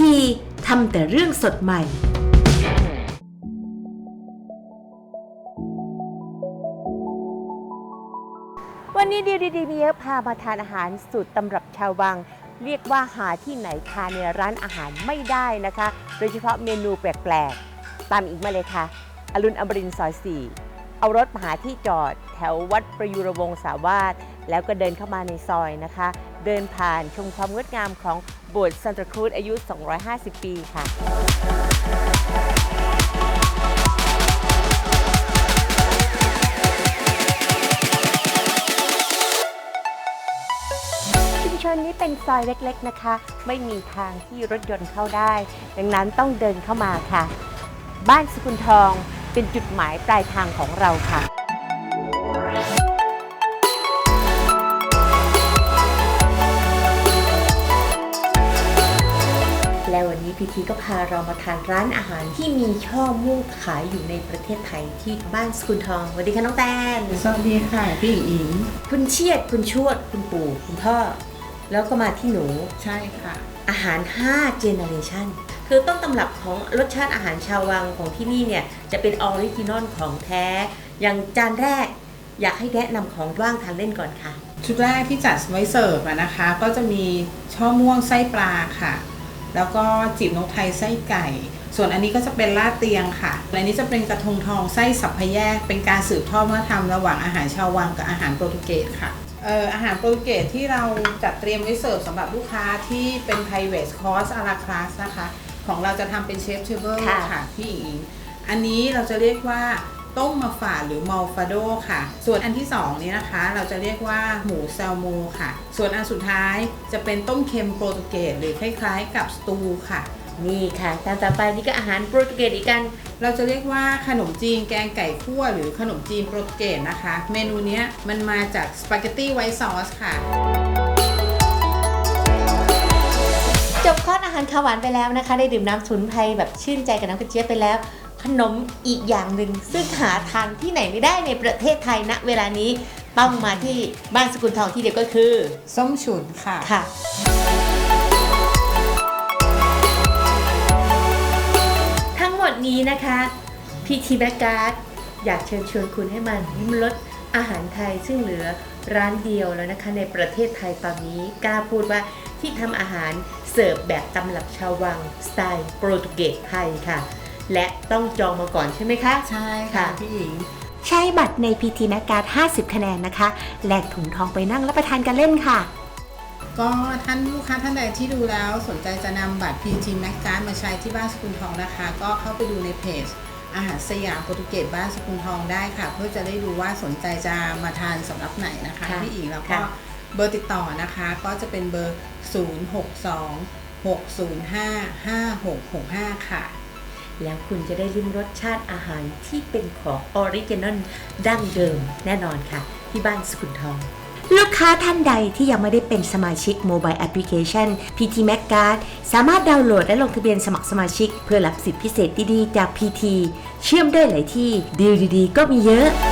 ทีทำแต่เรื่องสดใหม่ วันนี้ดีดีมีเยอะพามาทานอาหารสูตรตำรับชาววัง เรียกว่าหาที่ไหนทานในร้านอาหารไม่ได้นะคะ โดยเฉพาะเมนูแปลกๆ ตามอีกมาเลยค่ะ อรุณอมรินทร์ซอย4เอารถมาหาที่จอดแถววัดประยุรวงศาวาสแล้วก็เดินเข้ามาในซอยนะคะ เดินผ่านชมความงดงามของโบสถ์ซันตาครูซอายุ 250 ปีค่ะชุมชนนี้เป็นซอยเล็กๆนะคะ ไม่มีทางที่รถยนต์เข้าได้ ดังนั้นต้องเดินเข้ามาค่ะ บ้านสกุลทองเป็นจุดหมายปลายทางของเราค่ะ และวันนี้พีทีก็พาเรามาทานร้านอาหารที่มีช่อม่วงขายอยู่ในประเทศไทยที่บ้านสกุลทองสวัสดีค่ะน้องแตนสวัสดีค่ะพี่อิงคุณเชียดคุณชวดคุณปู่คุณพ่อ แล้วก็มาที่หนูใช่ค่ะ อาหาร5เจเนอเรชันคือต้นตำรับของรสชาติอาหารชาววังของที่นี่เนี่ยจะเป็นออริจินอลของแท้ อย่างจานแรก อยากให้แนะนำของว่างทานเล่นก่อนค่ะ ชุดแรกที่จัดไว้เสิร์ฟอะนะคะ ก็จะมีช่อม่วงไส้ปลาค่ะ แล้วก็จีบนกไทยไส้ไก่ ส่วนอันนี้ก็จะเป็นลาดเตียงค่ะและอันนี้จะเป็นกระทงทองไส้สับพะแยก เป็นการสืบทอดวัฒนธรรมระหว่างอาหารชาววังกับอาหารโปรตุเกสค่ะเอ่ออาหารโปรตุเกสที่เราจัดเตรียมไว้เสิร์ฟสำหรับลูกค้าที่เป็น private course a la carte นะคะ ของเราจะทำเป็นเชฟเทเบิลค่ะค่ะพี่อิงอันนี้เราจะเรียกว่า ต้มมาฝาดหรือมัลฟาโดค่ะ ส่วนอันที่สองนี้นะคะ เราจะเรียกว่าหมูแซลมูค่ะ ส่วนอันสุดท้ายจะเป็นต้มเค็มโปรตุเกสหรือคล้ายๆ กับสตูค่ะ นี่ค่ะจานต่อไปนี่ก็อาหารโปรตุเกสอีกกัน เราจะเรียกว่าขนมจีนแกงไก่คั่วหรือขนมจีนโปรตุเกสนะคะ เมนูเนี้ยมันมาจากสปาเกตตี้ไวท์ซอสค่ะจบคอร์สอาหารข้าวหวานไปแล้วนะคะ ได้ดื่มน้ำสมุนไพรแบบชื่นใจกับน้ำกระเจี๊ยบไปแล้ว ขนมอีกอย่างหนึ่งซึ่งหาทานที่ไหนไม่ได้ในประเทศไทยณเวลานี้ต้องมาที่บ้านสกุลทองที่เดียวก็คือ ส้มฉุนค่ะ ค่ะ ทั้งหมดนี้นะคะพีทีแบกการ์ดอยากเชิญชวนคุณให้มันยิ้มรสอาหารไทยซึ่งเหลือร้านเดียวแล้วนะคะในประเทศไทยตอนนี้กล้าพูดว่าที่ทำอาหารเสิร์ฟแบบตำรับชาววัง สไตล์โปรตุเกสไทยค่ะ และต้องจองมาก่อนใช่ไหมคะ ใช่ค่ะค่ะพี่หญิง ใช้บัตรใน PT m a c การ์ด50 คะแนนนะคะแลกถุงทองไปนั่งรับประทานกันเล่นค่ะ ก็ท่านลูกค้าท่านใดที่ดูแล้วสนใจจะนำบัตร PG Mac Card มาใช้ที่บ้านสกุลทองนะคะ ก็เข้าไปดูในเพจอาหารสยามโปรตุเกสบ้านสกุลทองได้ค่ะ เพื่อจะได้ดูว่าสนใจจะมาทานสำหรับไหนนะคะค่ะพี่อิงแล้วก็ค่ะ เบอร์ติดต่อนะคะ ก็จะเป็นเบอร์ 062 605 5665 ค่ะ แล้วคุณจะได้ลิ้มรสชาติอาหารที่เป็นของออริจินอลดั้งเดิมแน่นอนค่ะ ที่บ้านสกุลทองลูกค้าท่านใดที่ยังไม่ได้เป็นสมาชิกโมบายแอปพลิเคชัน PT Mac Card สามารถดาวน์โหลดและลงทะเบียนสมัครสมาชิก เพื่อรับสิทธิพิเศษดีๆ จาก PT เชื่อมได้หลายที่ดีลดีๆ ก็มีเยอะ